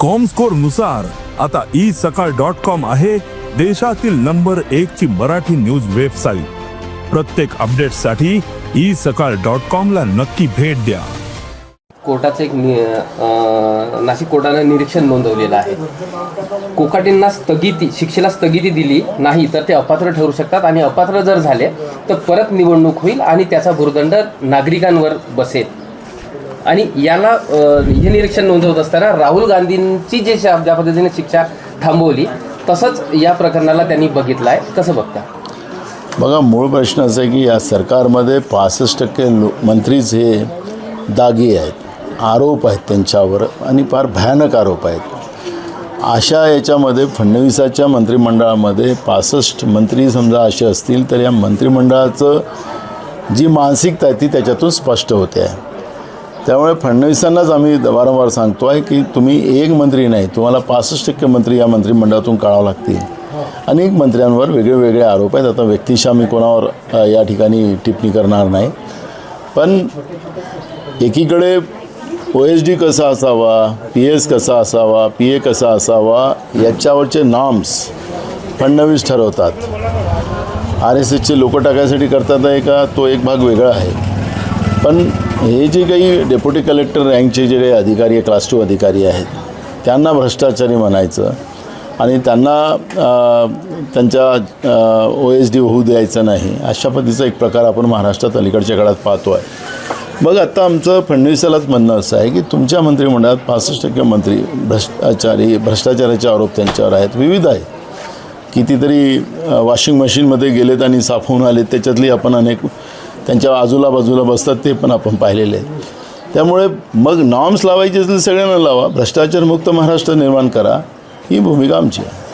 कॉमस्कोरनुसार आता ई सकाळ dot com आहे देशातील नंबर एक ची मराठी न्यूज वेबसाईट प्रत्येक अपडेटसाठी ई सकाळ डॉट कॉम ला नक्की भेट द्या. कोर्टाचं एक नि अं, नाशिक कोर्टानं निरीक्षण नोंदवलेलं आहे. कोकाटींना स्थगिती शिक्षेला स्थगिती दिली नाही तर ते अपात्र ठरू शकतात आणि अपात्र जर झाले तर परत निवडणूक होईल आणि त्याचा भुर्दंड नागरिकांवर बसेल. आणि याला हे निरीक्षण नोंदवत असताना राहुल गांधींची जे ज्या पद्धतीने शिक्षा थांबवली तसंच या प्रकरणाला त्यांनी बघितलं आहे कसं बघता? बघा मूळ प्रश्न असा आहे की या सरकारमध्ये पासष्ट टक्के लो मंत्रीच हे दागी आहेत. आरोप आहेत त्यांच्यावर आणि फार भयानक आरोप आहेत. अशा याच्यामध्ये फडणवीसाच्या मंत्रिमंडळामध्ये पासष्ट मंत्री समजा असे असतील तर या मंत्रिमंडळाचं जी मानसिकता आहे ती त्याच्यातून स्पष्ट होते आहे. त्यामुळे फडणवीसांनाच आम्ही वारंवार सांगतो आहे की तुम्ही एक मंत्री नाही तुम्हाला पासष्ट टक्के मंत्री या मंत्रिमंडळातून काढावं लागतील. अनेक मंत्र्यांवर वेगळे वेगळे आरोप आहेत. आता व्यक्तिशा मी कोणावर या ठिकाणी टिप्पणी करणार नाही. पण एकीकडे ओ एस डी कसा असावा पी एस कसा असावा पी ए कसा असावा याच्यावरचे नॉर्म्स फडणवीस ठरवतात. आर एस एसचे लोक टाकायसाठी करतात आहे का? तो एक भाग वेगळा आहे. पण हे जे काही डेप्युटी कलेक्टर रँकचे जे काही अधिकारी आहे क्लास टू अधिकारी आहेत त्यांना भ्रष्टाचारी म्हणायचं आणि त्यांना त्यांच्या ओ एस डी होऊ द्यायचं नाही अशा पद्धतीचा एक प्रकार आपण महाराष्ट्रात अलीकडच्या काळात पाहतो आहे मग आता आमचं फडणवीसालाच म्हणणं असं आहे की तुमच्या मंत्रिमंडळात पासष्ट टक्के मंत्री भ्रष्टाचारी भ्रष्टाचाराचे आरोप त्यांच्यावर आहेत विविध आहेत. कितीतरी वॉशिंग मशीनमध्ये गेलेत आणि साफ होऊन आलेत त्याच्यातली आपण अनेक त्यांच्या बाजूला बाजूला बसतात ते पण आपण पाहिलेले आहेत त्यामुळे मग नॉर्म्स लावायचे असेल सगळ्यांना लावा. भ्रष्टाचारमुक्त महाराष्ट्र निर्माण करा. ही भूमिका आमची आहे.